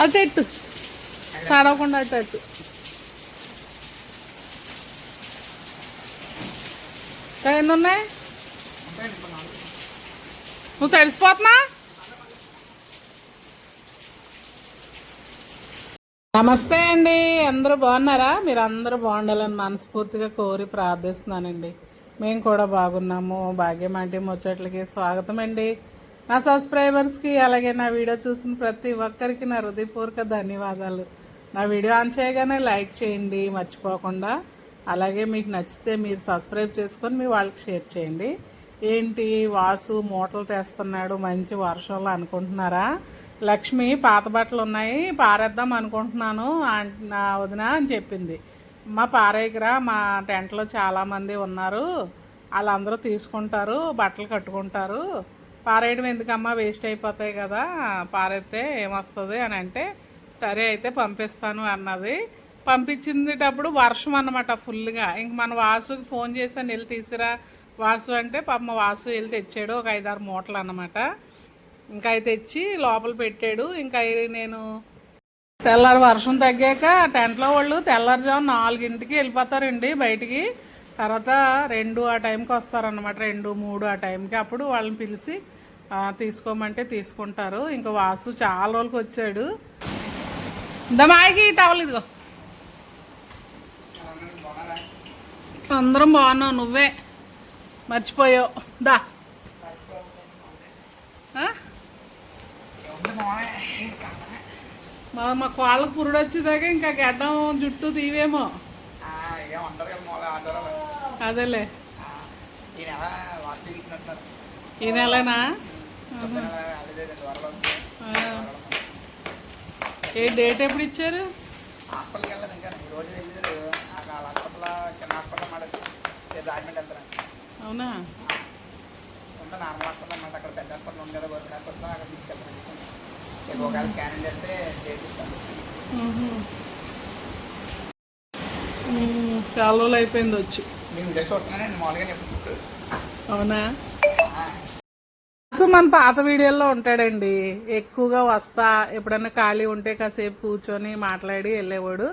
అటు పెట్టు తడవకుండా అది అటు ఎన్ని ఉన్నాయి? నువ్వు తడిసిపోతున్నా? నమస్తే అండి. అందరూ బాగున్నారా? మీరు అందరూ బాగుండాలని మనస్ఫూర్తిగా కోరి ప్రార్థిస్తున్నానండి. మేము కూడా బాగున్నాము. భాగ్యం అంటే ముచ్చట్లకి స్వాగతం అండి నా సబ్స్క్రైబర్స్కి అలాగే నా వీడియో చూస్తున్న ప్రతి ఒక్కరికి నా హృదయపూర్వక ధన్యవాదాలు. నా వీడియో ఆన్ చేయగానే లైక్ చేయండి మర్చిపోకుండా. అలాగే మీకు నచ్చితే మీరు సబ్స్క్రైబ్ చేసుకొని మీ వాళ్ళకి షేర్ చేయండి. ఏంటి? వాసు మూటలు తెస్తున్నాడు మంచి వర్షంలో అనుకుంటున్నారా? లక్ష్మి పాత బట్టలు ఉన్నాయి పారేద్దాం అనుకుంటున్నాను నా వదిన అని చెప్పింది. మా పారేకిరా మా టెంట్లో చాలామంది ఉన్నారు. వాళ్ళందరూ తీసుకుంటారు బట్టలు కట్టుకుంటారు. పారేయడం ఎందుకమ్మా? వేస్ట్ అయిపోతాయి కదా. పారేస్తే ఏమొస్తుంది అని అంటే సరే అయితే పంపిస్తాను అన్నది. పంపించేటప్పుడు వర్షం అన్నమాట ఫుల్గా ఇంక మన వాసుకి ఫోన్ చేసాను వెళ్ళి తీసిరా వాసు అంటే పాప వాసు వెళ్ళి తెచ్చాడు ఒక ఐదారు మూటలు అన్నమాట. ఇంకా అవి తెచ్చి లోపల పెట్టాడు. ఇంకా అవి నేను తెల్లారి వర్షం తగ్గాక టెంట్లో వాళ్ళు తెల్లారుజాము నాలుగింటికి వెళ్ళిపోతారండి బయటికి. తర్వాత రెండు ఆ టైంకి వస్తారన్నమాట. రెండు మూడు ఆ టైంకి. అప్పుడు వాళ్ళని పిలిచి తీసుకోమంటే తీసుకుంటారు. ఇంకా వాసు చాలా రోజులకి వచ్చాడు. దమాయికి టవల్ ఇదిగో. అందరం బాగున్నావు నువ్వే. మర్చిపోయావు. దా. మా మా కోళ్ళకు పురుడు వచ్చేదాకా ఇంకా గడ్డం జుట్టు తీవేమో. అదేలే. ఈ నెలనా. ఏ డేట్ ఎప్పుడు ఇచ్చారు? హాస్పిటల్కి వెళ్ళాను ఇంకా. ఈ రోజు వెళ్ళారు ఆ హాస్పిటల్ చిన్న హాస్పిటల్ మాట రాజమండ్రి వెళ్తాను అవునా? నార్మల్ హాస్పిటల్ అన్నమాట. అక్కడ పెద్ద హాస్పిటల్ ఉంది కదా గవర్నమెంట్ హాస్పిటల్. అక్కడ తీసుకెళ్తాను. రేపు ఒకవేళ స్కానింగ్ చేస్తే చాలా రోజులు అయిపోయింది వచ్చి. నేను చూస్తున్నానండి మామూలుగా అవునా? సో మన పాత వీడియోల్లో ఉంటాడండి. ఎక్కువగా వస్తా ఎప్పుడైనా ఖాళీ ఉంటే కాసేపు కూర్చొని మాట్లాడి వెళ్ళేవాడు.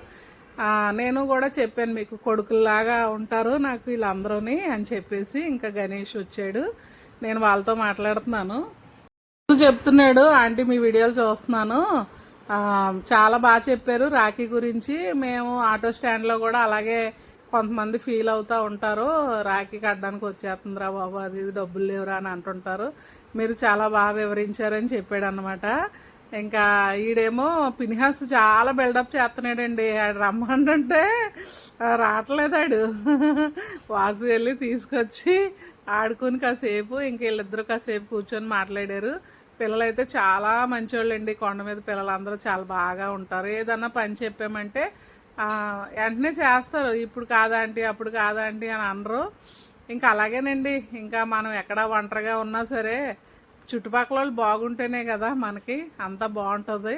నేను కూడా చెప్పాను మీకు కొడుకుల్లాగా ఉంటారు నాకు వీళ్ళందరూని అని చెప్పేసి ఇంకా గణేష్ వచ్చాడు. నేను వాళ్ళతో మాట్లాడుతున్నాను. చెప్తున్నాడు ఆంటీ మీ వీడియోలు చూస్తున్నాను. చాలా బాగా చెప్పారు రాఖీ గురించి. మేము ఆటో స్టాండ్లో కూడా అలాగే కొంతమంది ఫీల్ అవుతూ ఉంటారు. రాఖీ కట్టడానికి వచ్చేస్తుందిరా బాబు అది ఇది డబ్బులు లేవురా అని అంటుంటారు. మీరు చాలా బాగా వివరించారని చెప్పాడు అనమాట ఇంకా ఈడేమో పినిహాస్ చాలా బిల్డప్ చేస్తున్నాడండి. ఆడు రమ్మంటుంటే రావట్లేదాడు. వాసు వెళ్ళి తీసుకొచ్చి ఆడుకుని కాసేపు ఇంక వీళ్ళిద్దరూ కాసేపు కూర్చొని మాట్లాడారు. పిల్లలైతే చాలా మంచివాళ్ళండి కొండ మీద పిల్లలందరూ చాలా బాగా ఉంటారు. ఏదన్నా పని చెప్పామంటే వెంటనే చేస్తారు. ఇప్పుడు కాదంటీ అప్పుడు కాదంటీ అని అనరు. ఇంకా అలాగేనండి. ఇంకా మనం ఎక్కడ ఒంటరిగా ఉన్నా సరే చుట్టుపక్కల వాళ్ళు బాగుంటేనే కదా మనకి అంత బాగుంటుంది.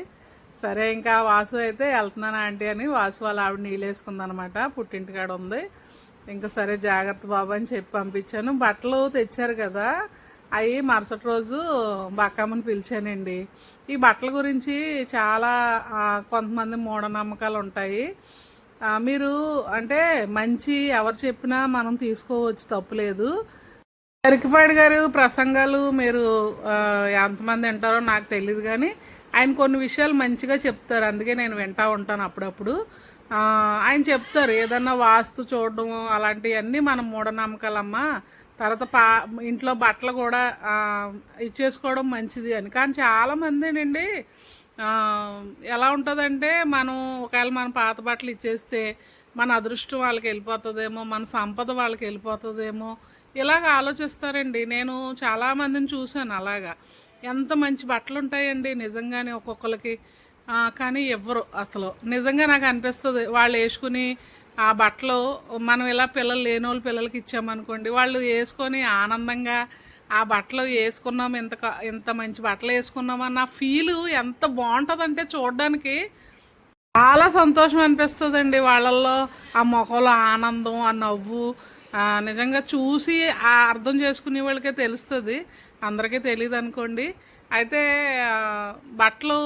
సరే ఇంకా వాసు అయితే వెళ్తున్నాను ఆంటీ అని వాసు వాళ్ళ ఆవిడ నీళ్ళు వేసుకుందనమాట. పుట్టింటికాడ ఉంది. ఇంకా సరే జాగ్రత్త బాబు అని చెప్పి పంపించాను. బట్టలు తెచ్చారు కదా. అవి మరుసటి రోజు బక్కమ్మని పిలిచానండి. ఈ బట్టల గురించి చాలా కొంతమంది మూఢనమ్మకాలు ఉంటాయి మీరు అంటే మంచి ఎవరు చెప్పినా మనం తీసుకోవచ్చు తప్పులేదు అరికిపాడి గారు ప్రసంగాలు మీరు ఎంతమంది వింటారో నాకు తెలియదు కానీ ఆయన కొన్ని విషయాలు మంచిగా చెప్తారు. అందుకే నేను వింటా ఉంటాను అప్పుడప్పుడు. ఆయన చెప్తారు ఏదన్నా వాస్తు చూడడం అలాంటివన్నీ మనం మూఢనమ్మకాలమ్మా. తర్వాత పా ఇంట్లో బట్టలు కూడా ఇచ్చేసుకోవడం మంచిది అని. కానీ చాలామందినండి ఎలా ఉంటుందంటే మనం ఒకవేళ మన పాత బట్టలు ఇచ్చేస్తే మన అదృష్టం వాళ్ళకి వెళ్ళిపోతుందేమో మన సంపద వాళ్ళకి వెళ్ళిపోతుందేమో ఇలాగ ఆలోచిస్తారండి. నేను చాలామందిని చూశాను అలాగా. ఎంత మంచి బట్టలు ఉంటాయండి నిజంగానే ఒక్కొక్కరికి కానీ ఎవ్వరు అసలు. నిజంగా నాకు అనిపిస్తుంది వాళ్ళు వేసుకుని ఆ బట్టలు మనం ఇలా పిల్లలు లేని వాళ్ళు పిల్లలకి ఇచ్చామనుకోండి వాళ్ళు వేసుకొని ఆనందంగా ఆ బట్టలు వేసుకున్నాం ఇంత ఇంత మంచి బట్టలు వేసుకున్నాం అన్న ఫీలు ఎంత బాగుంటుందంటే చూడడానికి చాలా సంతోషం అనిపిస్తుందండి వాళ్ళల్లో. ఆ మొఖంలో ఆనందం ఆ నవ్వు నిజంగా చూసి ఆ అర్థం చేసుకునే వాళ్ళకే తెలుస్తుంది. అందరికీ తెలియదు అనుకోండి. అయితే బట్టలు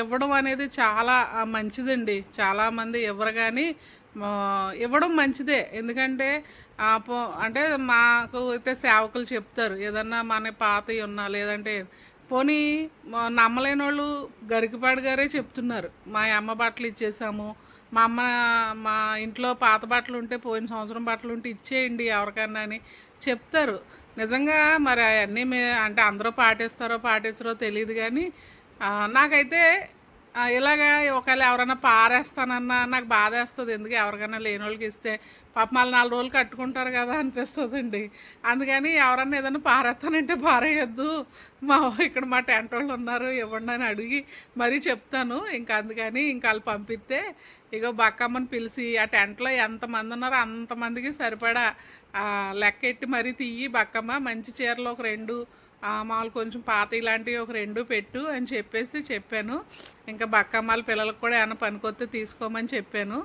ఇవ్వడం అనేది చాలా మంచిదండి. చాలామంది ఇవ్వరు కానీ ఇవ్వడం మంచిదే. ఎందుకంటే అంటే మాకు అయితే సేవకులు చెప్తారు. ఏదన్నా మన పాతవి ఉన్నా లేదంటే పోనీ నమ్మలేని వాళ్ళు గరికపాడు గారే చెప్తున్నారు. మా అమ్మ బట్టలు ఇచ్చేసాము. మా అమ్మ మా ఇంట్లో పాత బట్టలు ఉంటే పోయిన సంవత్సరం బట్టలు ఉంటే ఇచ్చేయండి ఎవరికన్నా అని చెప్తారు. నిజంగా మరి అవన్నీ మే అంటే అందరూ పాటిస్తారో పాటించరో తెలియదు కానీ నాకైతే ఇలాగా ఒకవేళ ఎవరైనా పారేస్తానన్నా నాకు బాధ వేస్తుంది ఎందుకు ఎవరికైనా లేని వాళ్ళకి ఇస్తే పాప మళ్ళీ నాలుగు రోజులు కట్టుకుంటారు కదా అనిపిస్తుందండి. అందుకని ఎవరన్నా ఏదైనా పారేస్తానంటే పారేయద్దు. మా ఇక్కడ మా టెంట్ వాళ్ళు ఉన్నారు ఇవ్వండి అని అడిగి మరీ చెప్తాను. ఇంకా అందుకని ఇంకా వాళ్ళు పంపిస్తే ఇగో బక్కమ్మని పిలిచి ఆ టెంట్లో ఎంతమంది ఉన్నారో అంతమందికి సరిపడా లెక్కెట్టి లెక్క ఎట్టి మరీ తీయి బక్కమ్మ. మంచి చీరలు ఒక రెండు మామూలు కొంచెం పాత ఇలాంటివి ఒక రెండు పెట్టు అని చెప్పేసి చెప్పాను. ఇంకా బక్కమ్మల పిల్లలకు కూడా ఏమైనా పనికొస్తే తీసుకోమని చెప్పాను.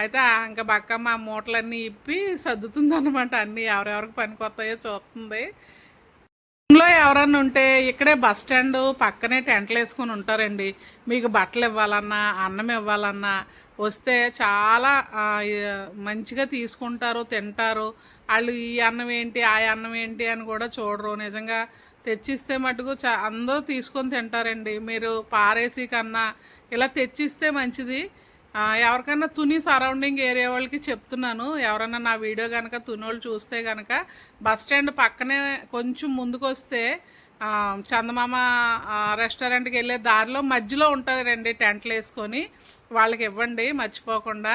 అయితే ఇంకా బక్కమ్మ ఆ మూటలన్నీ ఇప్పి సర్దుతుంది అనమాట అన్నీ ఎవరెవరికి పనికొస్తాయో చూస్తుంది. లో ఎవరన్నా ఉంటే ఇక్కడే బస్ స్టాండ్ పక్కనే టెంట్లు వేసుకొని ఉంటారండి. మీకు బట్టలు ఇవ్వాలన్నా అన్నం ఇవ్వాలన్నా వస్తే చాలా మంచిగా తీసుకుంటారు తింటారు. వాళ్ళు ఈ అన్నం ఏంటి ఆ అన్నం ఏంటి అని కూడా చూడరు. నిజంగా తెచ్చిస్తే మటుకు చా అందరూ తీసుకొని తింటారండి. మీరు పారేసి కన్నా ఇలా తెచ్చిస్తే మంచిది. ఎవరికైనా తుని సరౌండింగ్ ఏరియా వాళ్ళకి చెప్తున్నాను. ఎవరైనా నా వీడియో కనుక తుని వాళ్ళు చూస్తే కనుక బస్ స్టాండ్ పక్కనే కొంచెం ముందుకు వస్తే చందమామ రెస్టారెంట్కి వెళ్ళే దారిలో మధ్యలో ఉంటుంది రండి టెంట్లు వేసుకొని. వాళ్ళకి ఇవ్వండి మర్చిపోకుండా.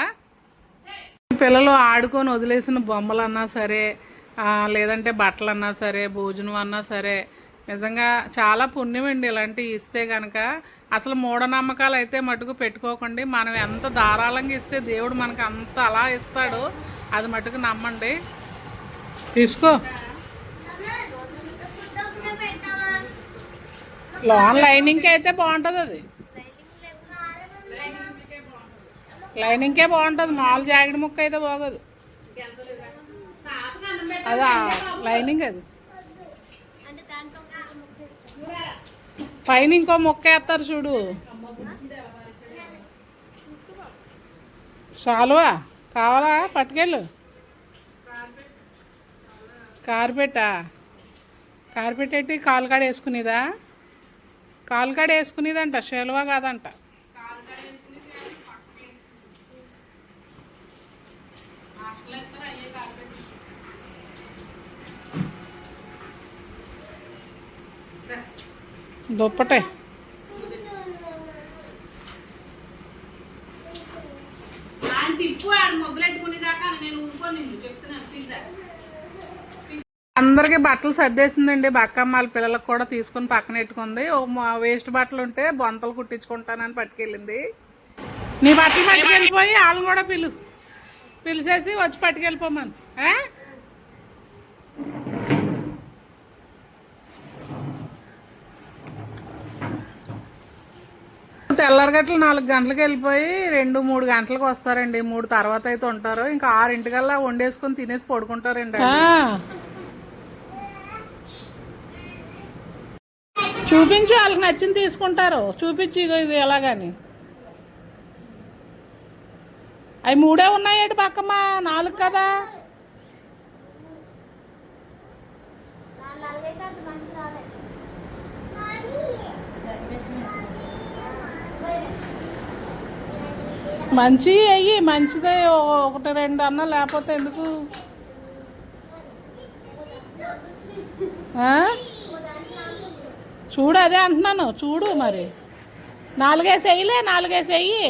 పిల్లలు ఆడుకొని వదిలేసిన బొమ్మలు అన్నా సరే లేదంటే బట్టలు అన్నా సరే భోజనం అన్నా సరే నిజంగా చాలా పుణ్యం అండి ఇలాంటివి ఇస్తే కనుక అసలు మూఢనమ్మకాలు అయితే మటుకు పెట్టుకోకండి. మనం ఎంత ధారాళంగా ఇస్తే దేవుడు మనకు అంత అలా ఇస్తాడో. అది మటుకు నమ్మండి. తీసుకో. లోన్ లైనింగ్కి అయితే బాగుంటుంది అది. లైనింగ్కే బాగుంటుంది. మామూలు జాకెట్ ముక్క అయితే బాగోదు. అదా లైనింగ్ అది. పైన ఇంకో ముక్క వేస్తారు చూడు. చాలువా కావాలా? పట్టుకెళ్ళు. కార్పెట్టా కార్పెట్ ఎట్టి కాలు కాడ వేసుకునేదా? కాలు కాడ వేసుకునేదంట. షెల్వా కాదంట. దుప్పటే అందరికి బట్టలు సర్దేసిందండి. బక్కమ్మాల పిల్లలకు కూడా తీసుకొని పక్కన పెట్టుకుంది. ఓ మా వేస్ట్ బట్టలు ఉంటే బొంతలు కుట్టించుకుంటానని పట్టుకెళ్ళింది. నీ బట్టలు పట్టుకెళ్ళిపోయి వాళ్ళని కూడా పిలు. పిలిచేసి వచ్చి పట్టుకెళ్ళిపోమని? తెల్లారగట్లు నాలుగు గంటలకు వెళ్ళిపోయి రెండు మూడు గంటలకు వస్తారండి. మూడు తర్వాత అయితే ఉంటారు. ఇంకా ఆరింటికల్లా వండేసుకొని తినేసి పడుకుంటారండి చూపించు వాళ్ళకి నచ్చింది తీసుకుంటారు. చూపించి ఇగో ఇది ఎలాగని. అవి మూడే ఉన్నాయేటి పక్కమ్మా? నాలుగు కదా. మంచి అయ్యి మంచిదే ఒకటి రెండు అన్న లేకపోతే ఎందుకు? చూడు అదే అంటున్నాను చూడు మరి. నాలుగేసి వెయ్యిలే నాలుగేసి వెయ్యి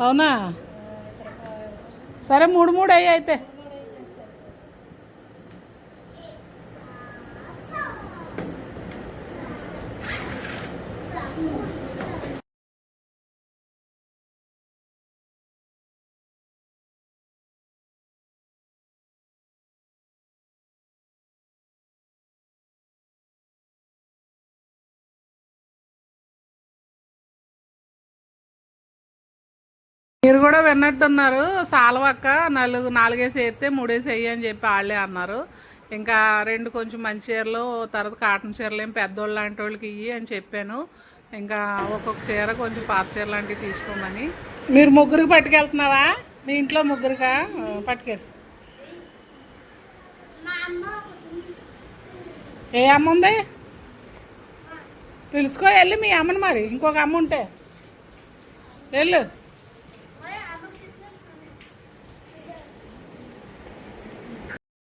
అవునా? సరే మూడు మూడు అయ్యి అయితే. మీరు కూడా విన్నట్టున్నారు. సాలవక్క నాలుగు నాలుగేసి వేస్తే మూడేసి వేయి అని చెప్పి వాళ్ళే అన్నారు. ఇంకా రెండు కొంచెం మంచి చీరలు తర్వాత కాటన్ చీరలు ఏం పెద్దోళ్ళు లాంటి వాళ్ళకి ఇయ్యి అని చెప్పాను. ఇంకా ఒక్కొక్క చీర కొంచెం పాత చీర లాంటివి తీసుకోమని. మీరు ముగ్గురికి పట్టుకెళ్తున్నావా? మీ ఇంట్లో ముగ్గురుగా పట్టుకెళ్ళి ఏ అమ్మ ఉంది? పిలుచుకో వెళ్ళి మీ అమ్మని మరి. ఇంకొక అమ్మ ఉంటే. వెళ్ళు.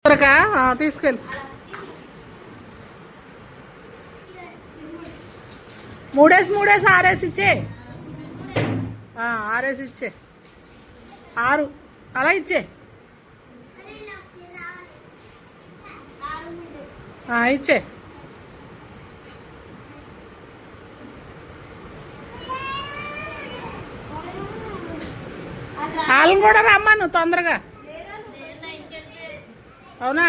దొరకా తీసుకెళ్ళి. మూడేసి మూడేసి ఆరేసి ఇచ్చే. ఆరేసి ఇచ్చే. ఆరు. అలా ఇచ్చే. ఇచ్చే. వాళ్ళని కూడా రమ్మను తొందరగా. అవునా?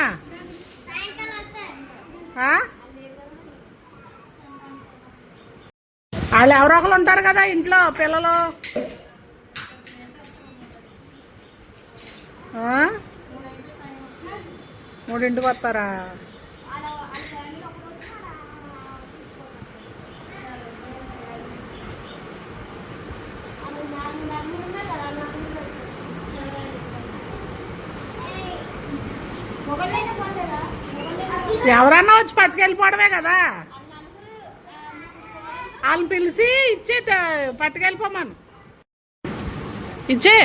వాళ్ళు ఎవరో ఒకరు ఉంటారు కదా ఇంట్లో పిల్లలు. మూడింటికి వస్తారా? ఎవరన్నా వచ్చి పట్టుకెళ్ళిపోవడమే కదా. వాళ్ళని పిలిచి ఇచ్చే త- పట్టుకెళ్ళిపోమను. ఇచ్చే.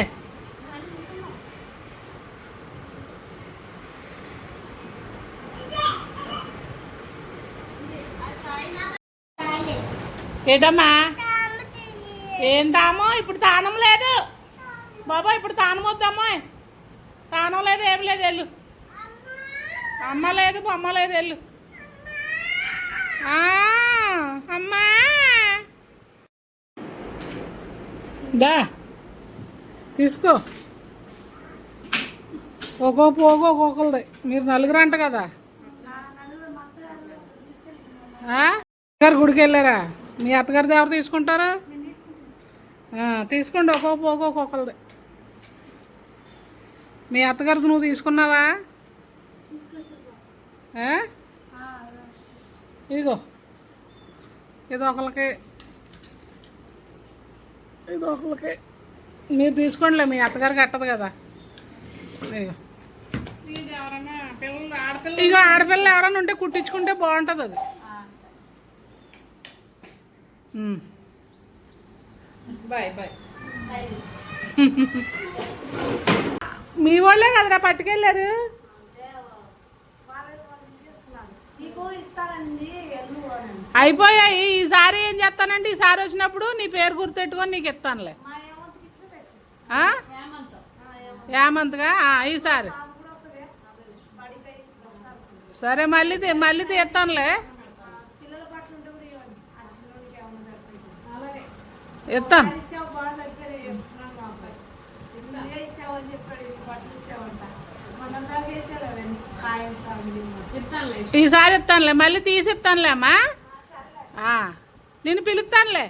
ఏటమ్మా? ఏం తాము? ఇప్పుడు తానం లేదు. బాబా ఇప్పుడు తానం వద్దమ్మా తానం లేదు ఏం లేదు వెళ్ళు. అమ్మ లేదు బొమ్మ లేదు వెళ్ళు. ఆ, అమ్మా. దా. తీసుకో. ఒక్కో పోగో ఒక్కొక్కరిది. మీరు నలుగురు అంట కదా. అత్తగారు గుడికి వెళ్ళారా? మీ అత్తగారిది ఎవరు తీసుకుంటారు? తీసుకోండి ఒక్కో పోగో ఒక్కొక్కరిది. మీ అత్తగారిది నువ్వు తీసుకున్నావా? ఇదిగో. ఇది ఒకరికి ఇది ఒకరికి మీరు తీసుకోండిలే మీ అత్తగారికి కట్టదు కదా. ఇదిగో. ఇగో ఆడపిల్ల ఎవరైనా ఉంటే కుట్టించుకుంటే బాగుంటుంది అది. Bye bye. మీ వాళ్ళే కదరా పట్టుకెళ్ళారు? అయిపోయాయి. ఈసారి ఏం చేస్తానంటే ఈసారి వచ్చినప్పుడు నీ పేరు గుర్తెట్టుకొని నీకు ఇస్తానులే. ఆ? ఏమంతగా ఆ, ఈసారి సరే. మళ్ళీ మళ్ళీ తీస్తానులే. ఇస్తాను. ఈసారి ఇస్తానులే మళ్ళీ తీసి ఇస్తానులే అమ్మా. ఆ, నేను పిలుస్తానులే.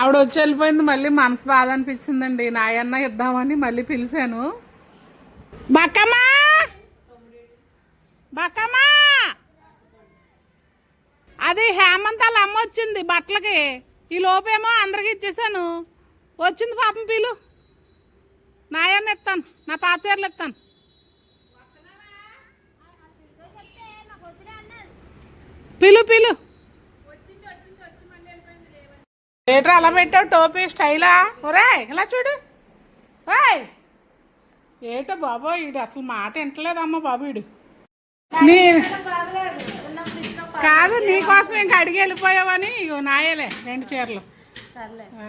ఆవిడ వచ్చి వెళ్ళిపోయింది మళ్ళీ మనసు బాధ అనిపించిందండి. నాయన్న ఇద్దామని మళ్ళీ పిలిచాను. బక్కమ్మా! బక్కమ్మా! అది హేమంత్ వాళ్ళ అమ్మ వచ్చింది బట్టలకి. ఈ లోపేమో అందరికి ఇచ్చేసాను. వచ్చింది పాపం పిలు. నాయన్న ఇస్తాను నా పాత చీరలు ఇస్తాను. పిలు పిలు. ఏట్రా అలా పెట్టావు టోపీ స్టైలా? ఒరే ఇలా చూడు. ఓయ్ ఏటో బాబా ఈడు అసలు మాట వింటలేదమ్మా బాబు ఈడు. నీ కాదు నీకోసం ఇంకా అడిగి వెళ్ళిపోయావని ఇగో నాయలే రెండు చీరలు. సర్లే. ఆ,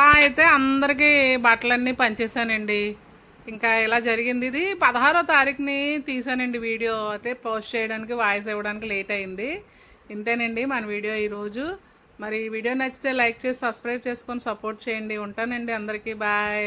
పిల్లల అయితే అందరికీ బట్టలన్నీ పంచేశానండి. ఇంకా ఇలా జరిగింది ఇది? పదహారో తారీఖుని తీసానండి వీడియో. అయితే పోస్ట్ చేయడానికి వాయిస్ ఇవ్వడానికి లేట్ అయింది. ఇంతేనండి మన వీడియో ఈరోజు మరి ఈ వీడియో నచ్చితే లైక్ చేసి సబ్స్క్రైబ్ చేసుకొని సపోర్ట్ చేయండి. ఉంటానండి అందరికీ. బాయ్.